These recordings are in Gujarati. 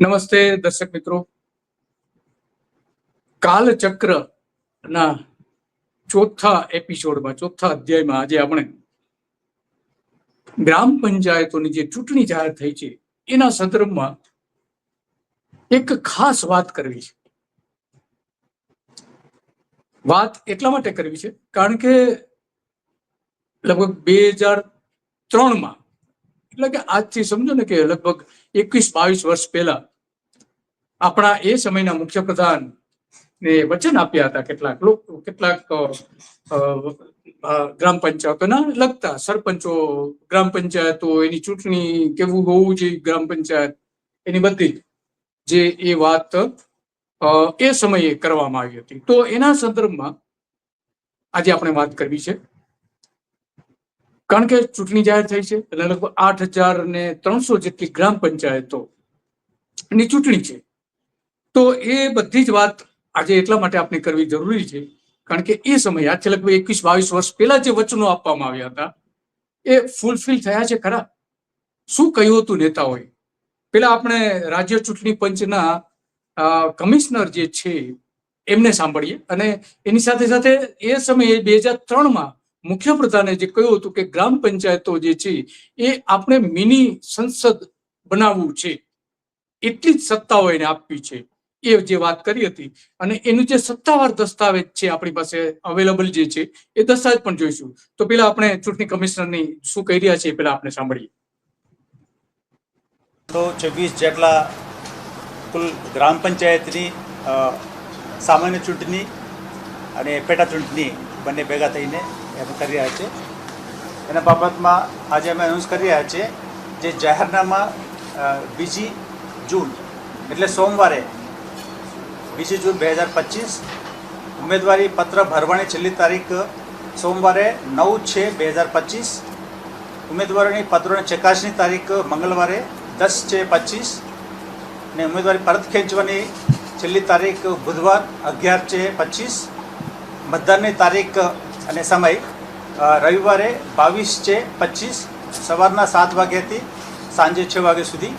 નમસ્તે દર્શક મિત્રો. કાલચક્ર ના ચોથા એપિસોડમાં, ચોથા અધ્યાયમાં આજે આપણે ગ્રામ પંચાયતોની જે ચૂંટણી જાહેર થઈ છે, એના સંદર્ભમાં એક ખાસ વાત કરવી છે. વાત એટલા માટે કરવી છે, કારણ કે લગભગ બે હજાર ત્રણમાં એટલે કે આજથી સમજો ને કે લગભગ એકવીસ, બાવીસ વર્ષ પહેલા આપણા એ સમયના મુખ્યપ્રધાન ને વચન આપ્યા હતા કેટલાક લોકો, કેટલાક ગ્રામ પંચાયતોના લગતા સરપંચો, ગ્રામ પંચાયતો, એની ચૂંટણી કેવું હોવું જોઈએ ગ્રામ પંચાયત, એની બધી જે એ વાત એ સમયે કરવામાં આવી હતી. તો એના સંદર્ભમાં આજે આપણે વાત કરવી છે. કારણ કે ચૂંટણી જાહેર થઈ છે એટલે લગભગ આઠ હજાર ને ત્રણસો જેટલી ગ્રામ પંચાયતો ની ચૂંટણી છે. તો એ બધી જ વાત આજે એટલા માટે આપણે કરવી જરૂરી છે, કારણ કે એ સમયે આજથી લગભગ એકવીસ બાવીસ વર્ષ પહેલા જે વચનો આપવામાં આવ્યા હતા, એ ફૂલફિલ થયા છે ખરા. શું કહ્યું હતું નેતાઓએ? પેલા આપણે રાજ્ય ચૂંટણી પંચના કમિશનર જે છે, એમને સાંભળીએ અને એની સાથે સાથે એ સમયે બે હજાર ત્રણમાં મુખ્યપ્રધાને જે કહ્યું હતું કે ગ્રામ પંચાયતો જે છે, એ આપણે મિની સંસદ બનાવવું છે. એટલી જ સત્તાઓ એને આપવી છે. એ જે વાત કરી હતી અને એનું જે સત્તાવાર દસ્તાવેજ છે આપણી પાસે અવેલેબલ જે છે, એ દસ્તાવેજ પણ જોઈશું. તો પેલા આપણે ચૂંટણી કમિશનરની શું કહી રહ્યા છે એ પેલા આપણે સાંભળીએ. તો છવ્વીસ જેટલા કુલ ગ્રામ પંચાયતની સામાન્ય ચૂંટણી અને પેટા ચૂંટણી બંને ભેગા થઈને એમ કરી રહ્યા છે. એના બાબતમાં આજે અમે અનાઉન્સ કરી રહ્યા છીએ જે જાહેરનામા બીજી જૂન, એટલે સોમવારે, બીજી જૂન બે હજાર પચીસ, ઉમેદવારી પત્ર ભરવાની છેલ્લી તારીખ સોમવારે નવ છે બે હજાર પચીસ, ઉમેદવારોની પત્રોની ચકાસણી તારીખ મંગળવારે દસ છે પચીસ, ને ઉમેદવારી પરત ખેંચવાની છેલ્લી તારીખ બુધવાર અગિયાર છે પચીસ, મતદાનની તારીખ અને સમય રવિવારે બાવીસ છે પચીસ સવારના સાત વાગ્યાથી સાંજે છ વાગ્યા સુધી.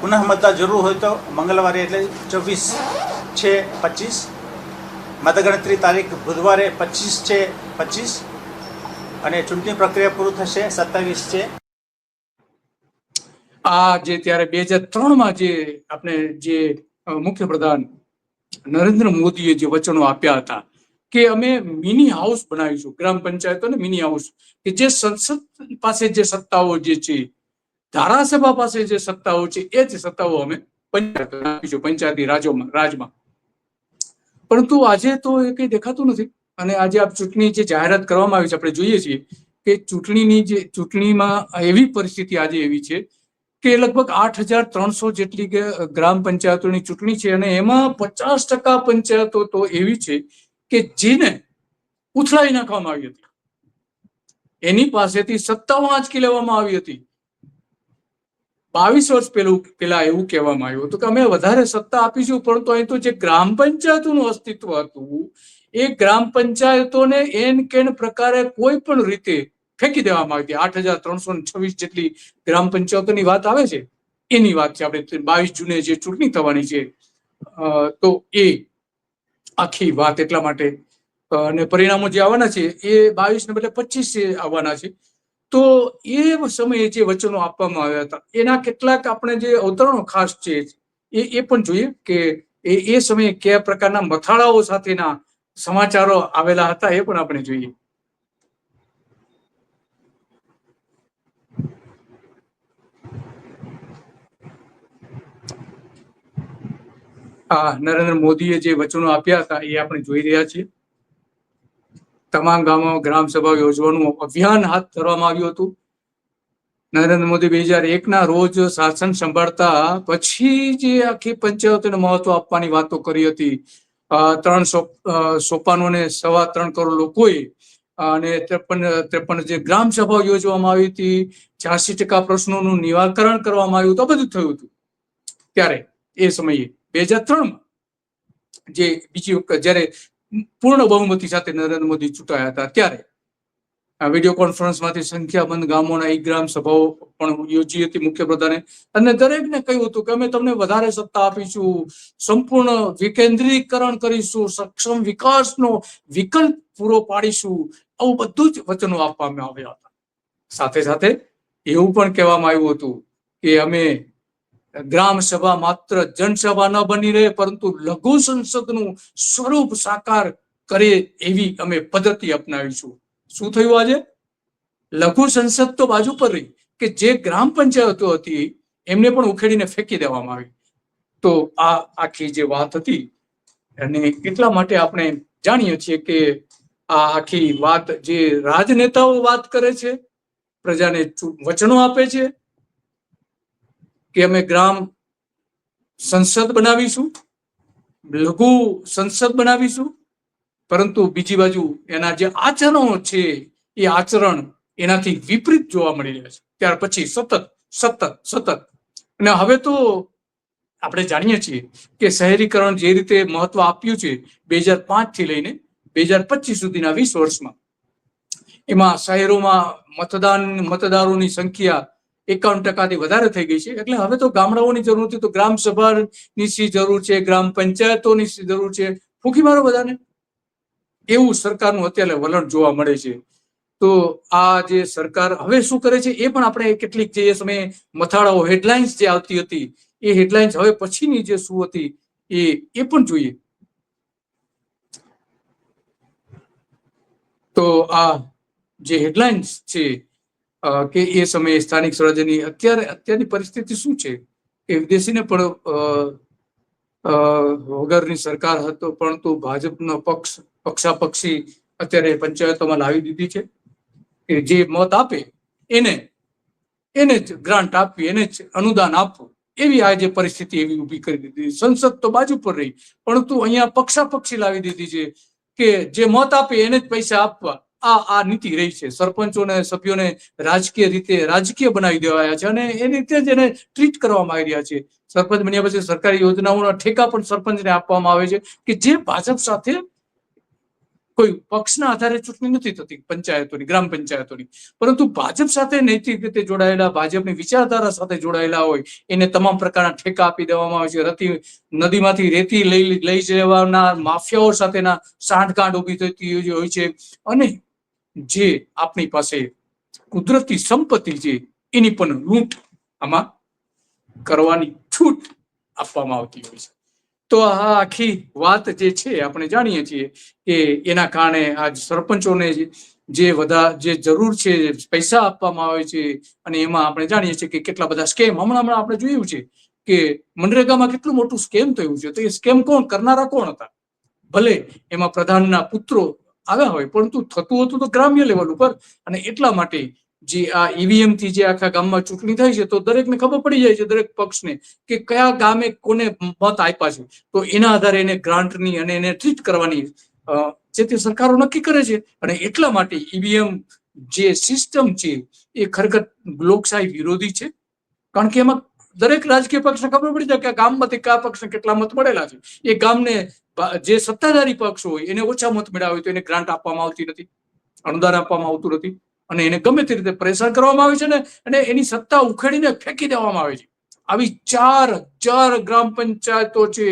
પુનઃ મતદાન જરૂર હોય તો મંગળવારે એટલે ચોવીસ છે પચીસ, મતગણતરી તારીખ બુધવારે પચીસ છે પચીસ અને ચૂંટણી પ્રક્રિયા પૂરું થશે સત્તાવીસ. છે આ જે ત્યારે બે હજાર ત્રણમાં જે આપણે જે મુખ્યપ્રધાન નરેન્દ્ર મોદીએ જે વચનો આપ્યા હતા કે અમે મિની હાઉસ બનાવીશું, ગ્રામ પંચાયતોને મિની હાઉસ કે જે સંસદ પાસે જે સત્તાઓ જે છે, ધારાસભા પાસે જે સત્તાઓ છે, એ જ સત્તાઓ અમે પંચાયત પંચાયતી રાજોમાં, રાજમાં. પરંતુ આજે તો એ કંઈ દેખાતું નથી. અને આજે આ ચૂંટણી જે જાહેરાત કરવામાં આવી છે, આપણે જોઈએ છીએ કે ચૂંટણીની જે, ચૂંટણીમાં એવી પરિસ્થિતિ આજે એવી છે કે લગભગ આઠ હજાર ત્રણસો જેટલી ગ્રામ પંચાયતોની ચૂંટણી છે અને એમાં પચાસ ટકા પંચાયતો તો એવી છે કે જેને ઉથલાઈ નાખવામાં આવી હતી. એની પાસેથી સત્તાઓ આંચકી લેવામાં આવી હતી. બાવીસ વર્ષ પેલું, પેલા એવું કહેવામાં આવ્યું હતું કે અમે વધારે સત્તા આપીશું, પરંતુ અહીં તો જે ગ્રામ પંચાયતોનું અસ્તિત્વ હતું, એ ગ્રામ પંચાયતોને એન કેન પ્રકારે કોઈ પણ રીતે ફેંકી દેવામાં આવી હતી. આઠ હજાર ત્રણસો છવ્વીસ જેટલી ગ્રામ પંચાયતોની વાત આવે છે, એની વાત છે. આપણે બાવીસ જૂને જે ચૂંટણી થવાની છે તો એ આખી વાત એટલા માટે અને પરિણામો જે આવવાના છે, એ બાવીસ ને બદલે પચીસ આવવાના છે. તો એ સમયે જે વચનો આપવામાં આવ્યા હતા, એના કેટલાક આપણે જે અવતરણો ખાસ છે, એ એ પણ જોઈએ કે એ એ સમયે કયા પ્રકારના મથાળાઓ સાથેના સમાચારો આવેલા હતા, એ પણ આપણે જોઈએ. આ નરેન્દ્ર મોદીએ જે વચનો આપ્યા હતા એ આપણે જોઈ રહ્યા છીએ. તમામ ગામો ગ્રામ સભા યોજવાનું અભિયાન હાથ ધરવામાં આવ્યું હતું. નરેન્દ્ર મોદી બે હજાર એકના રોજ શાસન સંભાળતા પછી જે આખી પંચાયતોને મહત્વ આપવાની વાતો કરી હતી. ત્રણ સો- અ, સોપાનોને સવા ત્રણ કરોડ લોકોએ અને ત્રેપન ત્રેપન જે ગ્રામ સભા યોજવામાં આવી હતી છ્યાસી ટકા પ્રશ્નોનું નિરાકરણ કરવામાં આવ્યું હતું બધું થયું હતું. ત્યારે એ સમયે. બે હજાર ત્રણમાં જે બીજી વખત જ્યારે પૂર્ણ બહુમતી સાથે નરેન્દ્ર મોદી ચૂંટાયા હતા ત્યારે વીડિયો કોન્ફરન્સમાંથી સંખ્યાબંધ ગામોના એક ગ્રામ સભાઓ પણ યોજી હતી મુખ્યપ્રધાને. અને દરેકને કહ્યું હતું કે અમે તમને વધારે સત્તા આપીશું, સંપૂર્ણ વિકેન્દ્રીકરણ કરીશું, સક્ષમ વિકાસનો વિકલ્પ પૂરો પાડીશું, આવું બધું જ વચનો આપવામાં આવ્યા હતા. સાથે સાથે એવું પણ કહેવામાં આવ્યું હતું કે અમે ગ્રામ સભા માત્ર જનસભા ન બની રહે, પરંતુ લઘુ સંસદનું સ્વરૂપ સાકાર કરે એવી અમે પદ્ધતિ અપનાવીશું. શું થયું આજે? લઘુ સંસદ તો બાજુ પર રહી, કે જે ગ્રામ પંચાયતો હતી, એમને પણ ઉખેડીને ફેંકી દેવામાં આવી. તો આ આખી જે વાત હતી, અને એટલા માટે આપણે જાણીએ છીએ કે આ આખી વાત જે રાજનેતાઓ વાત કરે છે, પ્રજાને વચનો આપે છે કે અમે ગ્રામ સંસદ બનાવીશું, લઘુ સંસદ બનાવીશું, પરંતુ બીજી બાજુ એના જે આચરણો છે, એ આચરણ એનાથી વિપરીત જોવા મળી રહ્યા છે. ત્યાર પછી સતત સતત સતત. અને હવે તો આપણે જાણીએ છીએ કે શહેરીકરણ જે રીતે મહત્વ આપ્યું છે, બે હજાર પાંચથી લઈને બે હજાર પચીસ સુધીના વીસ વર્ષમાં, એમાં શહેરોમાં મતદાન, મતદારોની સંખ્યા એકાવન ટકાથી વધારે થઈ ગઈ છે. એટલે હવે તો ગામડાઓની જરૂર નથી, તો ગ્રામ સભાની શી જરૂર છે, ગ્રામ પંચાયતોની શી જરૂર છે? ફૂંકી મારો બધાને. એવું સરકારનું અત્યારે વલણ જોવા મળે છે. તો આ જે સરકાર હવે શું કરે છે, એ પણ આપણે કેટલીક જે સમયે મથાળાઓ હેડલાઇન્સ જે આવતી હતી, એ હેડલાઇન્સ હવે પછીની જે શું હતી, એ એ પણ જોઈએ. તો આ જે હેડલાઇન્સ છે કે એ સમયે સ્થાનિક સ્વરાજ્યની અત્યારે, અત્યારની પરિસ્થિતિ શું છે? એ વિદેશીને પણ વગરની સરકાર હતો, પરંતુ ભાજપનો પક્ષ, પક્ષાપક્ષી અત્યારે પંચાયતોમાં લાવી દીધી છે. કે જે મત આપે, એને એને જ ગ્રાન્ટ આપવી, એને જ અનુદાન આપવું. એવી આજે પરિસ્થિતિ એવી ઊભી કરી દીધી. સંસદ તો બાજુ પર રહી, પરંતુ અહીંયા પક્ષાપક્ષી લાવી દીધી છે કે જે મત આપે, એને જ પૈસા આપવા. આ આ નીતિ રહી છે. સરપંચોને, સભ્યોને રાજકીય રીતે રાજકીય બનાવી દેવાયા છે અને એ રીતે જ એને ટ્રીટ કરવામાં આવી રહ્યા છે. સરપંચ બન્યા પછી સરકારી યોજનાઓના ઠેકા પણ સરપંચને આપવામાં આવે છે કે જે ભાજપ સાથે કોઈ પક્ષના આધારે ચૂંટણી નથી થતી, પંચાયતોની, ગ્રામ પંચાયતોની. પરંતુ ભાજપ સાથે નૈતિક રીતે જોડાયેલા, ભાજપની વિચારધારા સાથે જોડાયેલા હોય, એને તમામ પ્રકારના ઠેકા આપી દેવામાં આવે છે. રતી, નદીમાંથી રેતી લઈ લઈ જવાના માફિયાઓ સાથેના સાંઠગાંઠ ઊભી થતી હોય છે. અને જે આપણી પાસે કુદરતી સંપત્તિ છે, એની પણ લૂંટ આમાં કરવાની છૂટ આપવામાં આવતી હોય છે. તો આ આખી વાત જે છે, આપણે જાણીએ છીએ કે એના કારણે આજ સરપંચોને જે- બધા જે જરૂર છે, પૈસા આપવામાં આવે છે અને એમાં આપણે જાણીએ છીએ કે કેટલા બધા સ્કેમ, હમણાં હમણાં આપણે જોયું છે કે મનરેગામાં કેટલું મોટું સ્કેમ થયું છે. તો એ સ્કેમ કોણ? કરનારા કોણ હતા? ભલે એમાં પ્રધાનના પુત્રો આવ્યા હોય, પરંતુ થતું હતું તો ગ્રામ્ય લેવલ ઉપર. અને એટલા માટે જે આ ઈવીએમથી જે આખા ગામમાં ચૂંટણી થાય છે, તો દરેકને ખબર પડી જાય છે, દરેક પક્ષને, કે કયા ગામે કોને મત આપ્યા છે. તો એના આધારે એને ગ્રાન્ટની અને એને ટ્રીટ કરવાની જે તે સરકારો નક્કી કરે છે. અને એટલા માટે ઈવીએમ જે સિસ્ટમ છે, એ ખરેખર લોકશાહી વિરોધી છે. કારણ કે એમાં દરેક રાજકીય પક્ષને ખબર પડી જાય કે ગામમાંથી કયા પક્ષને કેટલા મત મળેલા છે. એ ગામને જે સત્તાધારી પક્ષ હોય એને ઓછા મત મેળવ્યા હોય તો એને ગ્રાન્ટ આપવામાં આવતી નથી, અનુદાન આપવામાં આવતું નથી અને એને ગમે તે રીતે પરેશાન કરવામાં આવે છે ને, અને એની સત્તા ઉખેડીને ફેંકી દેવામાં આવે છે. આવી ચાર હજાર ગ્રામ પંચાયતો છે,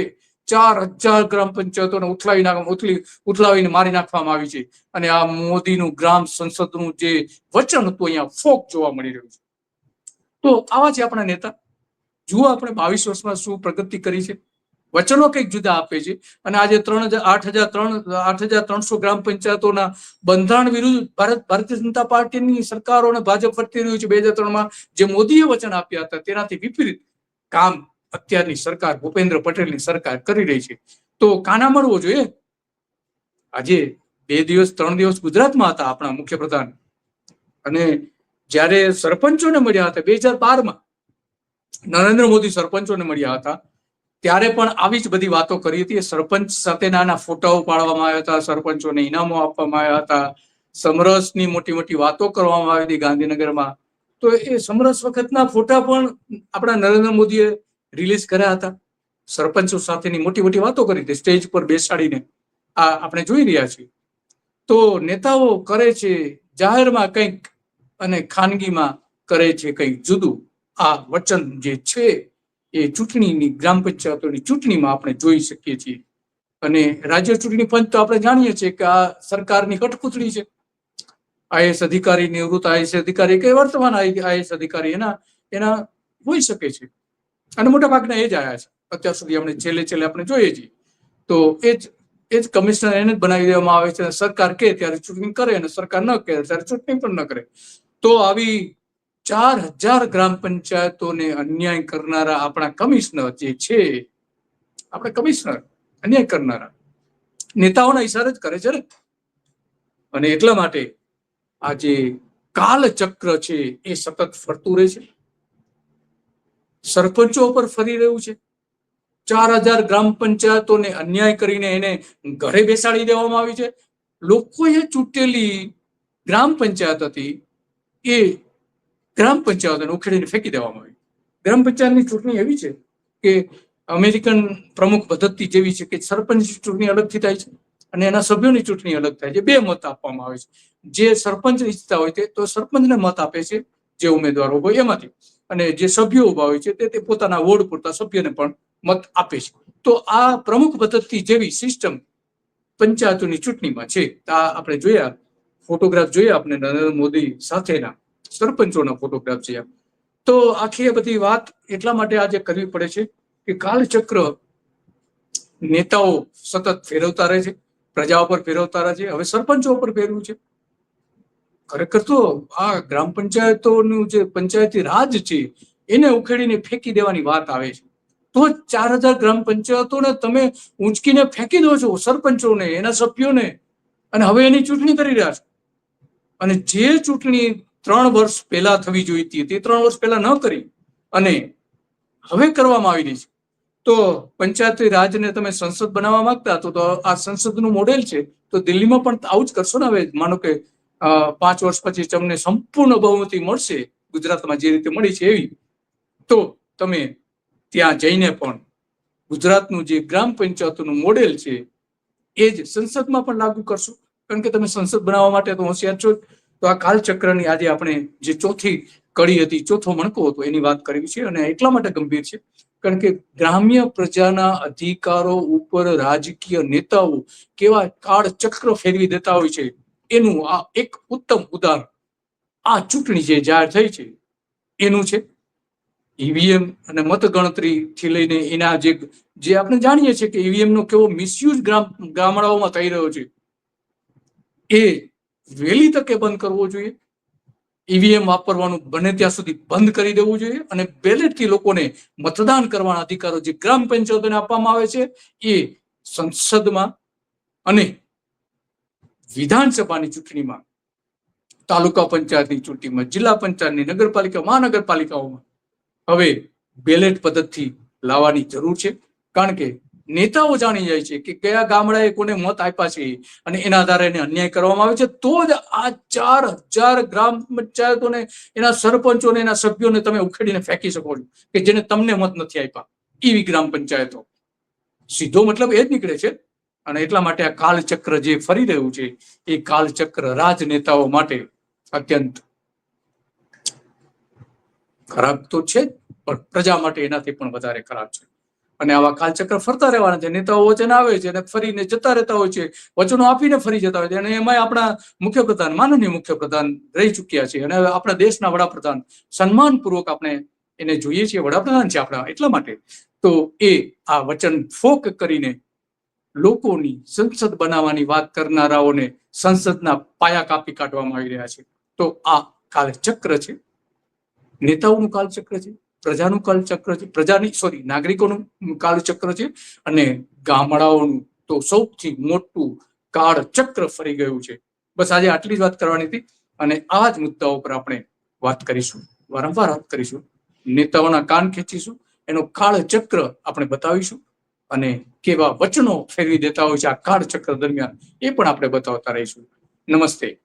ચાર હજાર ગ્રામ પંચાયતોને ઉથલાવી નાખ, ઉથલી, ઉથલાવીને મારી નાખવામાં આવી છે. અને આ મોદીનું ગ્રામ સંસદનું જે વચન હતું અહીંયા ફોક જોવા મળી રહ્યું છે. તો આવા છે આપણા નેતા. જુઓ આપણે બાવીસ વર્ષમાં શું પ્રગતિ કરી છે. વચનો કંઈક જુદા આપે છે. અને આજે ત્રણ હજાર, આઠ હજાર, ત્રણ, આઠ હજાર ત્રણસો ગ્રામ પંચાયતોના બંધારણ વિરુદ્ધ ભારત, ભારતીય જનતા પાર્ટીની સરકારો અને ભાજપ વર્તી રહ્યું છે બે હજાર ત્રણમાં. જે મોદીએ વચન આપ્યા હતા, તેનાથી વિપરીત કામ અત્યારની સરકાર, ભૂપેન્દ્ર પટેલની સરકાર કરી રહી છે. તો કાના મળવો જોઈએ? આજે બે દિવસ, ત્રણ દિવસ ગુજરાતમાં હતા આપણા મુખ્યપ્રધાન. અને જ્યારે સરપંચોને મળ્યા હતા, બે હજાર બારમાં નરેન્દ્ર મોદી સરપંચોને મળ્યા હતા ત્યારે પણ આવી જ બધી વાતો કરી હતી. સરપંચ સાથેના ફોટાઓ પાડવામાં આવ્યા હતા, સરપંચોને ઇનામો આપવામાં આવ્યા હતા, સમરસની મોટી મોટી વાતો કરવામાં આવી હતી ગાંધીનગરમાં. તો એ સમરસ વખતના ફોટા પણ આપણા નરેન્દ્ર મોદીએ રિલીઝ કર્યા હતા. સરપંચો સાથેની મોટી મોટી વાતો કરી હતી, સ્ટેજ પર બેસાડીને આ આપણે જોઈ રહ્યા છીએ. તો નેતાઓ કરે છે, જાહેરમાં કંઈક અને ખાનગીમાં કરે છે કંઈક જુદું. આ વચન જે છે એ ચૂંટણીની ગ્રામ પંચાયતોની ચૂંટણીમાં આપણે જોઈ શકીએ છીએ. અને રાજ્ય ચૂંટણી પંચ તો આપણે જાણીએ છીએ કે આ સરકારની કઠપૂતળી છે. આઈએસ અધિકારી નિવૃત્ત આઈએસ અધિકારી કે વર્તમાન આઈએસ અધિકારી એના એના હોઈ શકે છે. અને મોટા ભાગના એ જ આવ્યા છે. અત્યાર સુધી આપણે છેલ્લે છેલ્લે આપણે જોઈએ છીએ. તો એ જ એ જ કમિશનર એને જ બનાવી દેવામાં આવે છે સરકાર કે ત્યારે ચૂંટણી કરે અને સરકાર ન કરે ત્યારે ચૂંટણી પણ ન કરે. તો આવી ચાર હજાર ગ્રામ પંચાયતોને અન્યાય કરનારા આપણા કમિશનર જે છે, આપણે કમિશનર અન્યાય કરનારા, નેતાઓના ઇશારે જ કરે છે ને. અને એટલા માટે આ જે કાલચક્ર છે, એ સતત ફરતું રહે છે. સરપંચો પર ફરી રહ્યું છે. ચાર હજાર ગ્રામ પંચાયતોને અન્યાય કરીને એને ઘરે બેસાડી દેવામાં આવી છે. લોકોએ ચૂંટેલી ગ્રામ પંચાયત હતી, એ ગ્રામ પંચાયતોને ઉખેડીને ફેંકી દેવામાં આવી. ગ્રામ પંચાયતની ચૂંટણી એવી છે કે અમેરિકન પ્રમુખ પદ્ધતિ જેવી છે કે સરપંચ ચૂંટણી અલગથી થાય છે અને એના સભ્યોની ચૂંટણી અલગ થાય છે. બે મત આપવામાં આવે છે. જે સરપંચ ઈચ્છતા હોય તે, તો સરપંચને મત આપે છે જે ઉમેદવારો હોય એમાંથી. અને જે સભ્યો ઊભા હોય છે તે તે પોતાના વોર્ડ પૂરતા સભ્યને પણ મત આપે છે. તો આ પ્રમુખ પદ્ધતિ જેવી સિસ્ટમ પંચાયતોની ચૂંટણીમાં છે. આ આપણે જોયા, ફોટોગ્રાફ જોયા આપણે નરેન્દ્ર મોદી સાથેના. સરપંચોના ફોટોગ્રાફ છે તો આખી આ બધી વાત એટલા માટે આજે કરવી પડે છે કે કાલચક્ર નેતાઓ સતત ફેરવતા રહે છે, પ્રજા ઉપર ફેરવતા રહે છે, હવે સરપંચો ઉપર ફેરવું છે. ખરેખર તો આ ગ્રામ પંચાયતોનું જે પંચાયતી રાજ છે, એને ઉખેડીને ફેંકી દેવાની વાત આવે છે. તો ચાર હજાર ગ્રામ પંચાયતોને તમે ઊંચકીને ફેંકી દો છો સરપંચોને, એના સભ્યોને, અને હવે એની ચૂંટણી કરી રહ્યા છો. અને જે ચૂંટણી ત્રણ વર્ષ પહેલા થવી જોઈતી હતી. ત્રણ વર્ષ પહેલા ન કરી અને હવે કરવામાં આવી રહી છે. તો પંચાયતી રાજને તમે સંસદ બનાવવા માંગતા તો આ સંસદનું મોડેલ છે તો દિલ્હીમાં પણ આવું જ કરશો ને હવે? માનો કે પાંચ વર્ષ પછી તમને સંપૂર્ણ બહુમતી મળશે ગુજરાતમાં જે રીતે મળી છે એવી. તો તમે ત્યાં જઈને પણ ગુજરાતનું જે ગ્રામ પંચાયતનું મોડેલ છે એ જ સંસદમાં પણ લાગુ કરશો. કારણ કે તમે સંસદ બનાવવા માટે તો હોશિયાર છો. તો આ કાલચક્રની આજે આપણે જે ચોથી કડી હતી, ચોથો મણકો હતો, એની વાત કરવી છે અને એટલા માટે ગંભીર છે, કારણ કે ગ્રામ્ય પ્રજાના અધિકારો ઉપર રાજકીય નેતાઓ કેવા કાળચક્ર ફેરવી દેતા હોય છે, એનું આ એક ઉત્તમ ઉદાહરણ આ ચૂંટણી જે જાહેર થઈ છે, એનું છે. ઈવીએમ અને મતગણતરી થી લઈને એના જે જે આપણે જાણીએ છીએ કે ઈવીએમ નો કેવો મિસયુઝ ગ્રામ ગામડાઓમાં થઈ રહ્યો છે, એ વહેલી તકે બંધ કરવો જોઈએ. ઈવીએમ વાપરવાનું બને ત્યાં સુધી બંધ કરી દેવું જોઈએ અને બેલેટથી લોકોને મતદાન કરવાના અધિકારો જે ગ્રામ પંચાયતોને આપવામાં આવે છે એ સંસદમાં અને વિધાનસભાની ચૂંટણીમાં, તાલુકા પંચાયતની ચૂંટણીમાં, જિલ્લા પંચાયતની, નગરપાલિકા, મહાનગરપાલિકાઓમાં હવે બેલેટ પદ્ધતિ લાવવાની જરૂર છે. કારણ કે નેતાઓ જાણી જાય છે કે કયા ગામડાએ કોને મત આપ્યા છે અને એના આધારે એને અન્યાય કરવામાં આવે છે. તો જ આ ચાર હજાર ગ્રામ પંચાયતોને, એના સરપંચોને, એના સભ્યોને તમે ઉખેડીને ફેંકી શકો છો કે જેને તમને મત નથી આપ્યા. એવી ગ્રામ પંચાયતો. સીધો મતલબ એ જ નીકળે છે. અને એટલા માટે આ કાલચક્ર જે ફરી રહ્યું છે, એ કાલચક્ર રાજનેતાઓ માટે અત્યંત ખરાબ તો છે પણ પ્રજા માટે એનાથી પણ વધારે ખરાબ છે. અને આવા કાલચક્ર ફરતા રહેવાના છે. નેતાઓ વચન આવે છે અને ફરીને જતા રહેતા હોય છે. વચનો આપીને ફરી જતા હોય છે. અને એમાં આપણા મુખ્યપ્રધાન, માનનીય મુખ્યપ્રધાન રહી ચૂક્યા છે. અને આપણા દેશના વડાપ્રધાન સન્માનપૂર્વક આપણે એને જોઈએ છીએ. વડાપ્રધાન છે આપણા એટલા માટે. તો એ આ વચન ફોક કરીને લોકોની સંસદ બનાવવાની વાત કરનારાઓને સંસદના પાયા કાપી કાઢવામાં આવી રહ્યા છે. તો આ કાલચક્ર છે. નેતાઓનું કાલચક્ર છે. પ્રજાનું કાલચક્ર છે, પ્રજાની સોરી નાગરિકોનું કાળચક્ર છે અને ગામડાઓનું તો સૌથી મોટું કાળચક્ર ફરી ગયું છે. બસ આજે આટલી જ વાત કરવાની હતી અને આ જ મુદ્દાઓ પર આપણે વાત કરીશું. વારંવાર વાત કરીશું. નેતાઓના કાન ખેંચીશું. એનો કાળચક્ર આપણે બતાવીશું અને કેવા વચનો ફેરવી દેતા હોય છે આ કાળચક્ર દરમિયાન એ પણ આપણે બતાવતા રહીશું. નમસ્તે.